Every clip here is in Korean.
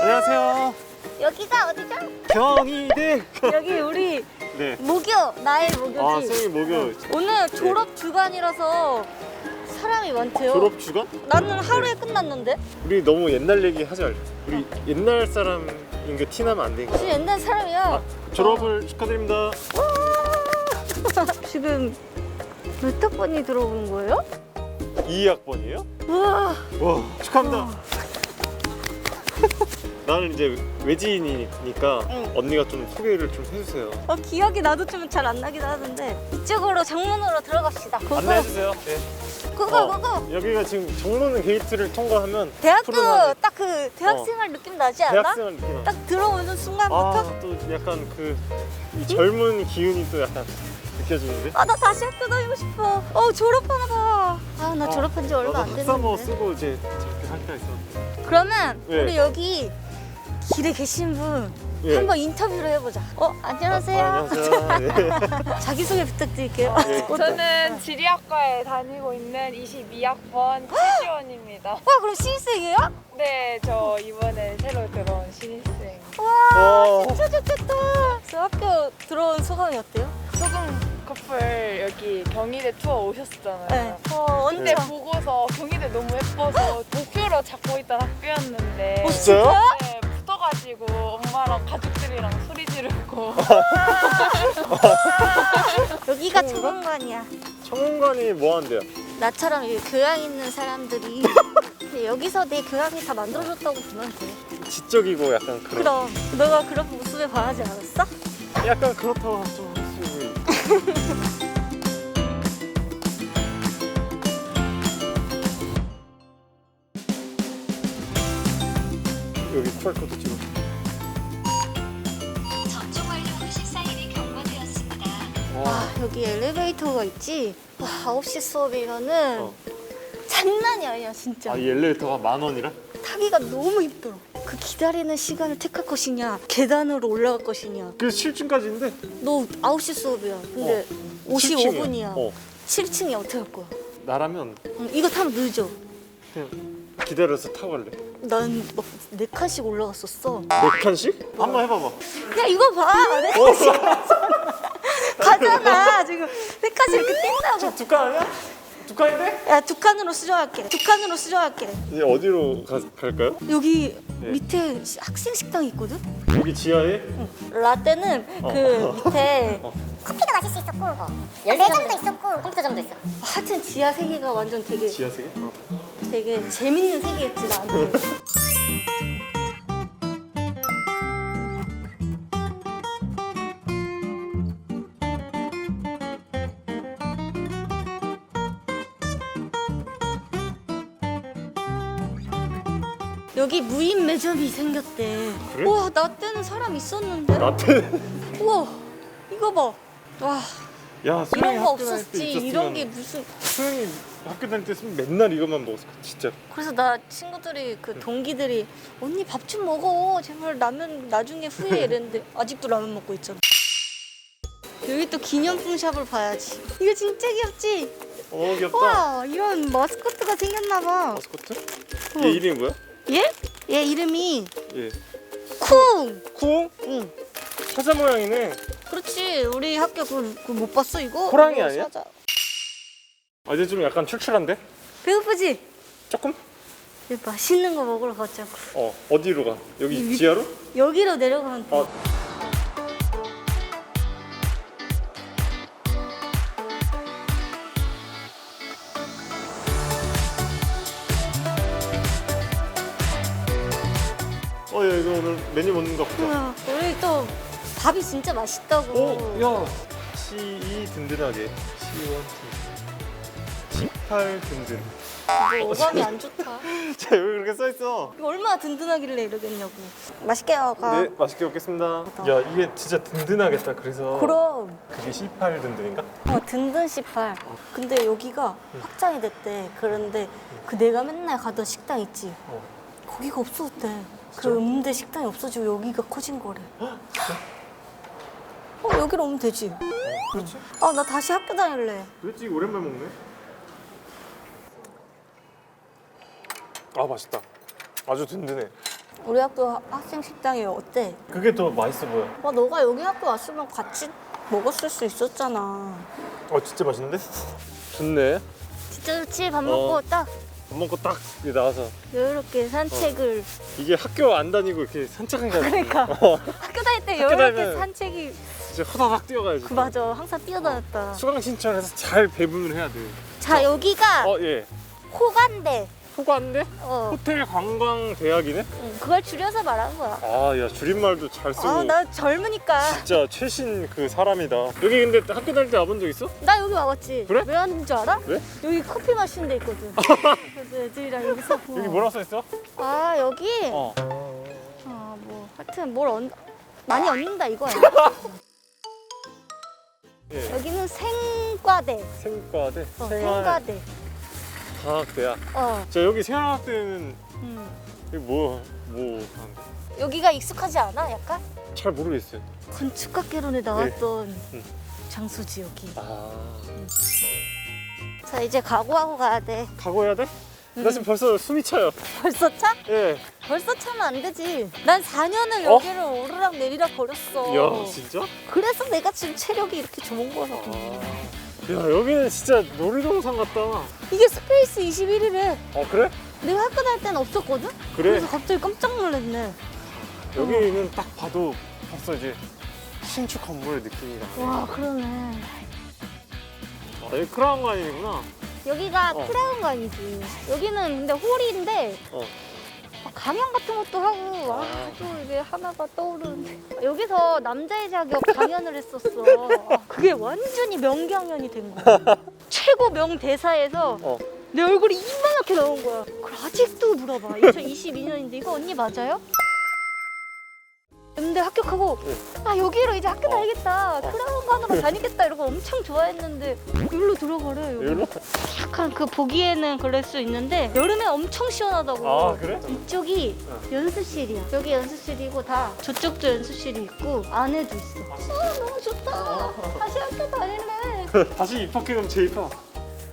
안녕하세요. 여기가 어디죠? 경희대. 여기 우리 네. 모교 나의 모교지. 아, 선생님 목요 오늘 졸업 주간이라서 사람이 많대요. 졸업 주간? 나는 하루에 끝났는데. 우리 너무 옛날 얘기 하지 말자. 우리 옛날 사람인 게 티나면 안 되니까. 지금 옛날 사람이야. 아, 졸업을 축하드립니다. 지금 몇 학번이 들어오는 거예요? 2학번이에요? 우와. 와, 축하합니다. 나는 이제 외지인이니까 응. 언니가 좀 소개를 좀 해주세요. 어, 기억이 나도 좀 잘 안 나긴 하는데 이쪽으로 정문으로 들어갑시다. 고고. 안내해주세요. 네. 고고 어, 고고. 여기가 지금 정문 게이트를 통과하면 대학교. 딱 그 대학생활 느낌 나지 않아? 대학생을 느끼나? 딱 들어오는 순간부터 아, 또 약간 그이 젊은 기운이 또 약간 느껴지는데? 아 나 다시 학교 다니고 싶어. 어 졸업하나 봐. 아나 어, 졸업한 지 얼마 안 됐는데. 쓰고 이제 저렇게 할 때가 있었는데. 그러면 네. 우리 여기 길에 계신 분 예. 한번 인터뷰를 해보자. 어 안녕하세요. 아, 안녕하세요. 자기 소개 부탁드릴게요. 예. 어떤- 저는 지리학과에 다니고 있는 22학번 최지원입니다. 와 그럼 신입생이에요? 네, 저 이번에 새로 들어온 신입생. 와 어. 진짜 좋겠다. 저 학교 들어온 소감이 어때요? 소금 커플 여기 경희대 투어 오셨었잖아요. 네. 어 근데 언제? 보고서 경희대 너무 예뻐서 목표로 잡고 있던 학교였는데 어, 진짜요? 네, 붙어가지고 엄마랑 가족들이랑 소리 지르고 여기가 그런가? 청원관이야. 청원관이 뭐 한대요? 나처럼 이 교양 있는 사람들이 근데 여기서 내 교양이 다 만들어졌다고 보면 돼. 지적이고 약간 그런. 그럼 너가 그런 모습에 반하지 않았어? 약간 그렇다고 좀 여기 QR코드 찍어. 접종 완료 후 식사일이 경고되었습니다. 와. 아 여기 엘리베이터가 있지? 와 9시 수업이면은 어. 장난이 아니야 진짜 아, 이 엘리베이터가 만 원이라? 타기가 너무 힘들어 그 기다리는 시간을 택할 것이냐 계단으로 올라갈 것이냐 그 7층까지인데. 너 9시 수업이야 근데 55분이야 어. 7층에 어떻게 할 거야? 나라면 응, 이거 타면 늦어 그냥 기다려서 타고 갈래. 난막 4칸씩 올라갔었어 몇 칸씩? 한번 해봐봐. 야 이거 봐 4칸씩 가잖아 지금 4칸씩 이렇게 뛴다고 두 칸 아니야? 두 칸인데? 야 두 칸으로 수정할게 두 칸으로 수정할게 이제 어디로 가, 갈까요? 여기 네. 밑에 시- 학생 식당이 있거든? 여기 지하에? 라떼는 그 밑에 커피도 마실 수 있었고 매점도 있었고 컴퓨터점도 있어 하여튼 지하 세계가 완전 되게 지하 세계? 어. 되게 재밌는 세계였지 나한테 여기 무인 매점이 생겼대. 그래? 우와 나 때는 사람 있었는데? 나한테 우와 이거 봐 와 야 수영이 이런 거 학교 다닐 때 없었지. 있었으면 이런 게 무슨 수영이 학교 다닐 때 있으면 맨날 이것만 먹었을 거야 진짜. 그래서 나 친구들이 그 동기들이 언니 밥 좀 먹어. 제발 라면 나중에 후회 이랬는데 아직도 라면 먹고 있잖아. 여기 또 기념품 샵을 봐야지. 이거 진짜 귀엽지? 어 귀엽다. 와 이런 마스코트가 생겼나 봐. 마스코트? 어. 얘 이름이 뭐야? 얘? 얘 이름이 얘 쿵! 쿠옹? 응 사자 모양이네 그렇지 우리 학교 그거 못 봤어 이거? 호랑이 이거 아니야? 사자. 아 이제 좀 약간 출출한데? 배고프지? 조금? 맛있는 거 먹으러 가자고 어 어디로 가? 이 여기 위- 지하로? 여기로 내려가면 돼어 어, 메뉴 먹는 거 보자. 우와, 우리 또 밥이 진짜 맛있다고 오, 야. C2 든든하게. C1 든든. C8 든든. 이거 어감이 안 좋다 자, 여기 그렇게 써있어. 이거 얼마나 든든하길래 이러겠냐고 맛있게 먹어 네, 맛있게 먹겠습니다. 야, 이게 진짜 든든하겠다. 그래서. 그럼 그게 C8 든든인가? 어, 든든 18 근데 여기가 확장이 됐대 그런데 그 내가 맨날 가던 식당 있지 어. 거기가 없어졌대 그 음대 식당이 없어지고 여기가 커진 거래 어 여기로 오면 되지 그렇지. 아 나 다시 학교 다닐래 그렇지, 오랜만에 먹네. 아 맛있다. 아주 든든해. 우리 학교 학생 식당이 어때? 그게 더 맛있어 보여. 와 너가 여기 학교 왔으면 같이 먹었을 수 있었잖아. 어 진짜 맛있는데? 좋네. 진짜 좋지 밥 어. 먹고 딱 밥 먹고 딱 이렇게 나와서 여유롭게 산책을. 이게 학교 안 다니고 이렇게 산책한 게 아니라 그러니까 어, 학교 다닐 때 학교 다니면- 산책이 진짜 호다닥 뛰어가야지. 그 맞아 항상 뛰어다녔다. 수강 신청해서 잘 배분을 해야 돼. 자 여기가 어 예. 호간대. 호관대 어 호텔 관광 대학이네. 응, 그걸 줄여서 말한 거야. 아 야 줄임말도 잘 쓰고. 아 나 젊으니까. 진짜 최신 그 사람이다. 여기 근데 학교 다닐 때 와본 적 있어? 나 여기 와봤지. 그래? 왜 왔는 줄 알아? 왜? 여기 커피 마시는 데 있거든. 그래서 애들이랑 여기서. 여기 뭐라 써 있어? 아 여기. 어. 아, 뭐 하여튼 뭘 얻... 많이 얻는다 이거야. 예. 여기는 생과대. 생과대, 어, 생활 생과대. 과학대학. 어. 자 여기 생활학대는 음. 여기 뭐, 뭐 하는데? 여기가 익숙하지 않아? 약간 잘 모르겠어요. 건축학개론에 나왔던 음. 장소지 여기. 아 자 이제 각오하고 가야 돼. 각오해야 돼? 음. 나 지금 벌써 숨이 차요. 벌써 차? 예. 벌써 차면 안 되지. 난 4년을 어? 여기를 오르락 내리락 거렸어. 야 진짜? 그래서 내가 지금 체력이 이렇게 좋은 거거든. 아. 야 여기는 진짜 놀이동산 같다. 이게 스페이스 21이래. 어 그래? 내가 학교 다닐 때는 없었거든? 그래. 그래서 갑자기 깜짝 놀랐네. 여기는 딱 봐도 벌써 이제 신축 건물의 느낌이 나. 와 그러네. 아, 여기 크라운관이구나. 여기가 어. 크라운관이지. 여기는 근데 홀인데 어. 막 강연 같은 것도 하고 아. 아또 이게 하나가 떠오르는데 여기서 남자의 자격 강연을 했었어. 아, 그게 완전히 명경연이 된 거야. 최고 명대사에서 어. 내 얼굴이 이만하게 나온 거야. 그걸 아직도 물어봐. 2022년인데 이거 언니 맞아요? 근데 합격하고 네. 아 여기로 이제 학교 다니겠다 크라운관으로 다니겠다 이러고 엄청 좋아했는데 여기로 들어가래 여기. 여기로? 약간 그 보기에는 그럴 수 있는데 여름에 엄청 시원하다고 아 그래? 이쪽이 어. 연습실이야 여기 연습실이고 다 저쪽도 연습실이 있고 안에도 있어 아 너무 좋다 다시 학교 다닐래 다시 입학해가면 재입학.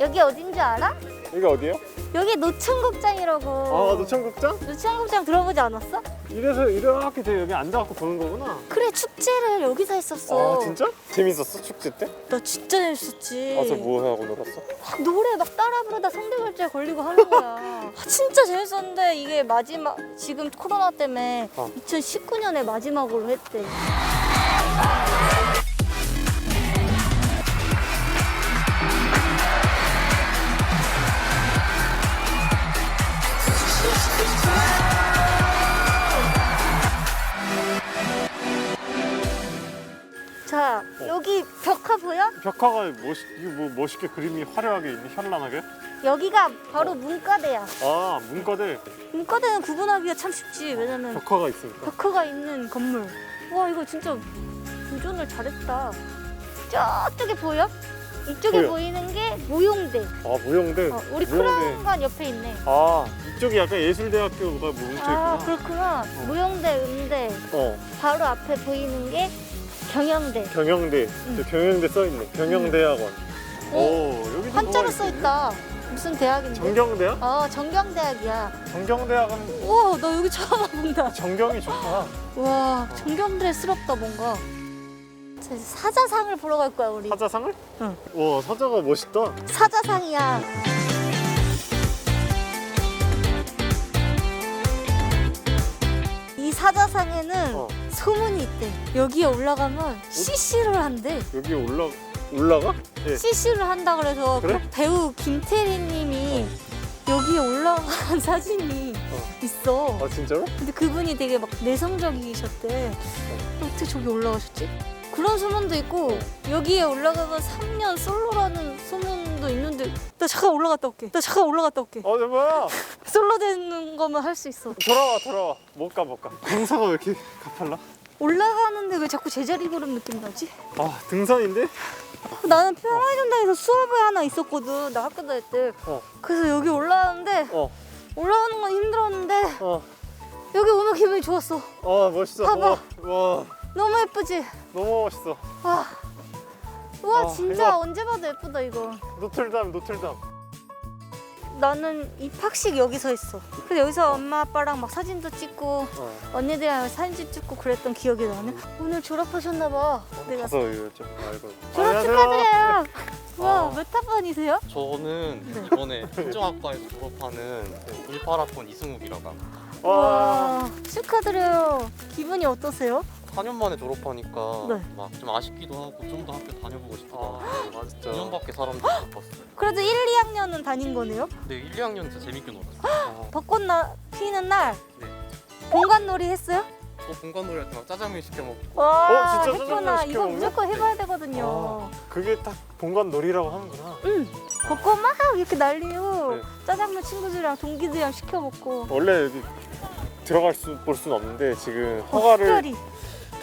여기 어딘지 알아? 여기 어디예요? 여기 노천극장이라고 아 노천극장? 노천극장 들어보지 않았어? 이래서 이렇게 돼 여기 앉아갖고 보는 거구나. 그래 축제를 여기서 했었어 아 진짜? 재밌었어 축제 때? 나 진짜 재밌었지 와서 뭐 하고 놀았어? 막 노래 막 따라 부르다 성대결절 걸리고 하는 거야. 아, 진짜 재밌었는데 이게 마지막 지금 코로나 때문에 어. 2019년에 마지막으로 했대. 벽화가 멋 이거 뭐 멋있게 그림이 화려하게 있네 현란하게. 여기가 바로 문과대야. 아 문과대 문과대는 구분하기가 참 쉽지. 왜냐면 벽화가 있으니까. 벽화가 있는 건물. 와 이거 진짜 보존을 잘했다. 저쪽에 보여? 이쪽에 보여. 보이는 게 무용대. 아 무용대. 어, 우리. 크라운관 옆에 있네. 아 이쪽이 약간 예술대학교가 뭐 뭉쳐 있구나. 아 그렇구나. 무용대, 음대. 어 바로 앞에 보이는 게 경영대. 경영대. 저 경영대 써 있네. 경영대학원. 오 여기도 한자로 뭐가 써 있지? 있다. 무슨 대학인데? 정경대학? 어 정경대학이야. 정경대학은 우와 나 여기 처음 와본다. 정경이 좋다. 와 정경대스럽다 뭔가. 자, 이제 사자상을 보러 갈 거야 우리. 사자상을? 응. 와 사자가 멋있다. 사자상이야. 이 사자상에는 어. 소문이 있대. 여기에 올라가면 CC를 한대. 여기 올라 올라가? 예. CC를 한다 그래서 그래? 그 배우 김태리님이 여기에 올라간 사진이 어. 있어. 아 진짜로? 근데 그분이 되게 막 내성적이셨대. 어떻게 저기 올라가셨지? 그런 소문도 있고 여기에 올라가면 3년 솔로라는 있는데 나 잠깐 올라갔다 올게. 나 잠깐 올라갔다 올게. 어, 네 뭐야? 솔로 되는 거면 할 수 있어. 돌아와 돌아와. 못 가 못 가. 공사가 왜 이렇게 가팔라? 올라가는데 왜 자꾸 제자리 걸음 느낌 나지? 아 등산인데? 나는 편의점당에서 수업이 하나 있었거든. 나 학교 다닐 때. 어. 그래서 여기 올라가는데 어. 올라가는 건 힘들었는데 어. 여기 오면 기분이 좋았어. 아 멋있어. 봐봐. 와, 와 너무 예쁘지? 너무 멋있어. 와. 와 아, 진짜 이거- 언제 봐도 예쁘다 이거. 노틀담 노틀담. 나는 입학식 여기서 했어. 그래서 여기서 엄마 아빠랑 막 사진도 찍고 어. 언니들이랑 사진 찍고 그랬던 기억이 나네. 오늘 졸업하셨나 봐. 내가 가서 이거 좀 알고. 졸업 축하드려요. 와, 아. 몇 학번이세요? 저는 네. 이번에 행정학과에서 졸업하는 18학번 이승욱이라고 합니다. 와. 와, 축하드려요. 기분이 어떠세요? 4년 만에 졸업하니까 네. 막 좀 아쉽기도 하고 좀 더 학교 다녀보고 싶다. 아, 진짜. 2년밖에 사람들 못 봤어요. 그래도 1, 2학년은 다닌 거네요? 근데 1, 2학년 진짜 재밌게 놀았어요. 아, 벚꽃 나, 피는 날 네. 공간놀이 했어요? 저 본관놀이 할때막 짜장면 시켜 먹고 와, 어, 진짜 했구나. 짜장면 이거 시켜 무조건 해봐야 되거든요. 그게 딱 본관 놀이라고 하는구나. 응. 벚꽃 막 이렇게 날리고 네. 짜장면 친구들이랑 동기들이랑 시켜 먹고 원래 여기 들어갈 수 볼 수는 없는데 지금 허가를 특별히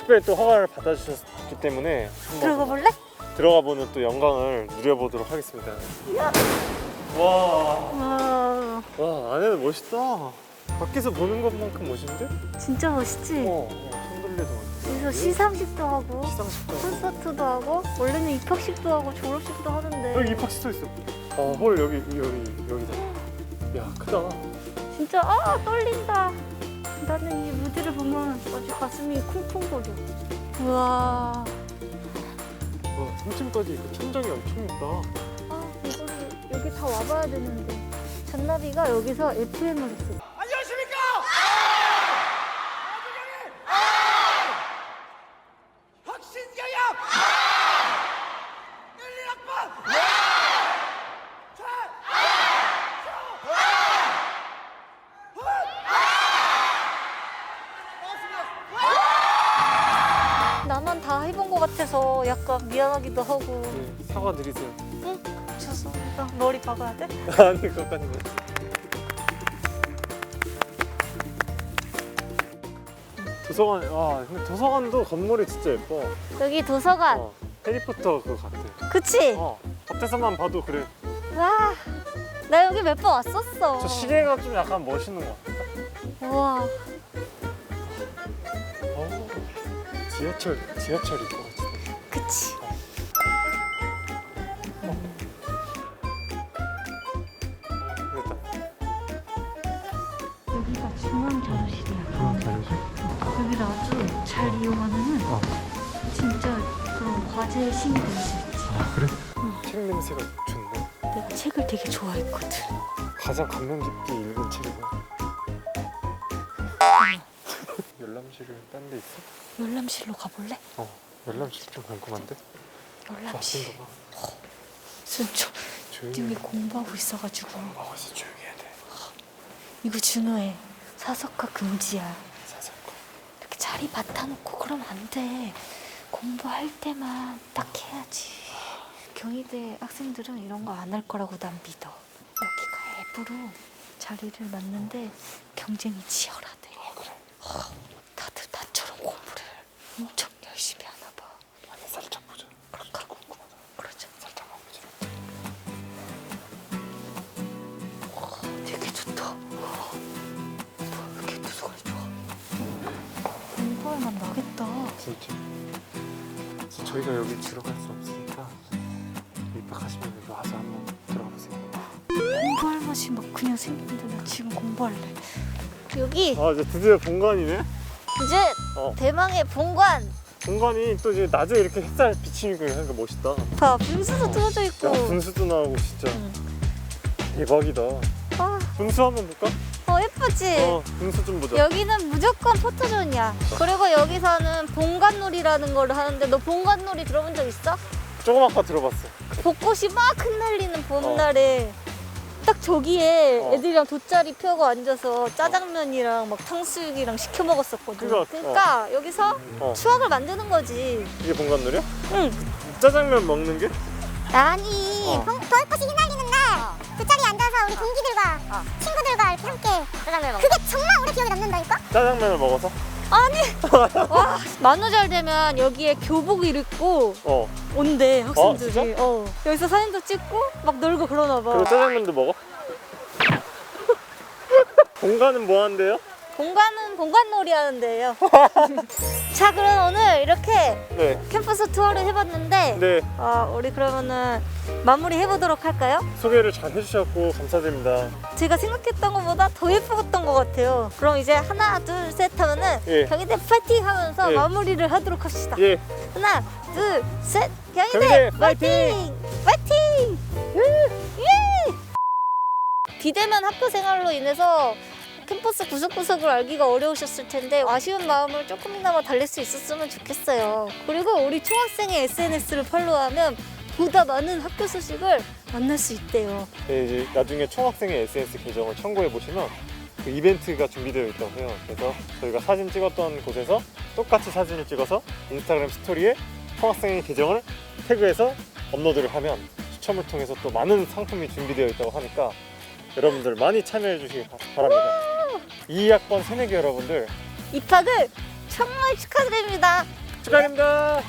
특별히 또 허가를 받아주셨기 때문에 한번 들어가 볼래? 들어가 보는 또 영광을 누려보도록 하겠습니다. 와, 와, 와 안에는 멋있다. 밖에서 보는 것만큼 멋있는데? 진짜 멋있지? 어, 어 손들레도 여기서 시상식도 하고 시상식도. 콘서트도 하고 원래는 입학식도 하고 졸업식도 하는데 여기 입학식도 있어. 어, 홀 여기 여기 여기다. 야 크다. 진짜 아 떨린다. 나는 이 무대를 보면 아주 가슴이 쿵쿵거려. 우와. 와 3층까지 그 천장이 엄청 있다. 아 이거를 여기 다 와봐야 되는데 잔나비가 여기서 FM을 했어. 나 약간 미안하기도 하고 네, 사과드리세요. 죄송합니다 머리 박아야 돼? 아니 그것까지는. 도서관 아 근데 도서관도 건물이 진짜 예뻐. 여기 도서관 어, 해리포터 그거 같아. 그치? 어 앞에서만 봐도 그래. 와, 나 여기 몇 번 왔었어. 저 시계가 좀 약간 멋있는 것 같아. 우와, 어, 지하철 지하철 있고. 그치. 여기가 중앙 자료실이야. 여기를 아주 잘 이용하면은 어. 진짜 그런 과제의 신이 될 수 있지. 아 그래? 책 냄새가 좋네. 내가 책을 되게 좋아했거든. 가장 감명 깊게 읽은 책이고. 열람실은 딴 데 있어? 열람실로 가볼래? 어 열람실 좀 궁금한데? 열람실. 봐. 순초, 조용히 여기 공부하고 있어가지고 먹어서 조용히 해야 돼. 이거 중요해. 사석화 금지야. 사사건. 이렇게 자리 맡아놓고 그러면 안 돼. 공부할 때만 딱 해야지. 경희대 학생들은 이런 거 안 할 거라고 난 믿어. 여기가 앱으로 자리를 맡는데 경쟁이 치열하대. 아 그래? 다들 나처럼 공부를 엄청 만 나겠다. 진짜. 진짜 저희가 여기 들어갈 수 없으니까 입학하시면 여기 와서 한번 들어가 보세요. 공부할 맛이 막 그냥 생기는데 나 지금 공부할래. 여기 아 이제 드디어 본관이네. 이제 어. 대망의 본관. 본관이 또 이제 낮에 이렇게 햇살 비치니까 하니까 멋있다. 봐 분수도 틀어져 있고. 야 분수도 나오고 진짜 응. 대박이다. 아, 분수 한번 볼까? 어 예쁘지. 어 분수 좀 보자. 여기는 무조건 포토존이야. 그리고 여기서는 본관놀이라는 걸 하는데 너 본관놀이 들어본 적 있어? 조금 아까 들어봤어. 벚꽃이 막 흩날리는 봄날에 딱 저기에 어. 애들이랑 돗자리 펴고 앉아서 짜장면이랑 막 탕수육이랑 시켜 먹었었거든. 그거, 그러니까 여기서 어 추억을 만드는 거지. 이게 본관놀이야? 응. 짜장면 먹는 게? 아니 어. 봄- 벚꽃이 휘날리는 날 앉아서 우리 동기들과 친구들과 이렇게 함께 짜장면 먹. 그게 정말 오래 기억에 남는다니까? 짜장면을 먹어서? 와 만우절 되면 여기에 교복 입고 어. 온대 어, 학생들이. 어, 여기서 사진도 찍고 막 놀고 그러나 봐. 그리고 짜장면도 먹어? 본관은 뭐 한대요? 공간은 공간놀이 하는데요. 자 그럼 오늘 이렇게 네. 캠퍼스 투어를 해봤는데 네. 아, 우리 그러면은 마무리 해보도록 할까요? 소개를 잘 해주셨고 감사드립니다. 제가 생각했던 것보다 더 예뻤던 것 같아요. 그럼 이제 하나, 둘, 셋 하면은 예. 경희대 파이팅 하면서 예. 마무리를 하도록 합시다. 예, 하나, 둘, 셋, 경희대, 경희대 파이팅! 파이팅! 예! 비대면 학교 생활로 인해서 캠퍼스 구석구석을 알기가 어려우셨을 텐데 아쉬운 마음을 조금이나마 달랠 수 있었으면 좋겠어요. 그리고 우리 총학생의 SNS를 팔로우하면 보다 많은 학교 소식을 만날 수 있대요. 네, 이제 나중에 총학생의 SNS 계정을 참고해 보시면 그 이벤트가 준비되어 있다고 해요. 그래서 저희가 사진 찍었던 곳에서 똑같이 사진을 찍어서 인스타그램 스토리에 총학생의 계정을 태그해서 업로드를 하면 추첨을 통해서 또 많은 상품이 준비되어 있다고 하니까 여러분들 많이 참여해 주시기 바- 바랍니다. 2학번 새내기 여러분들 입학을 정말 축하드립니다. 축하드립니다.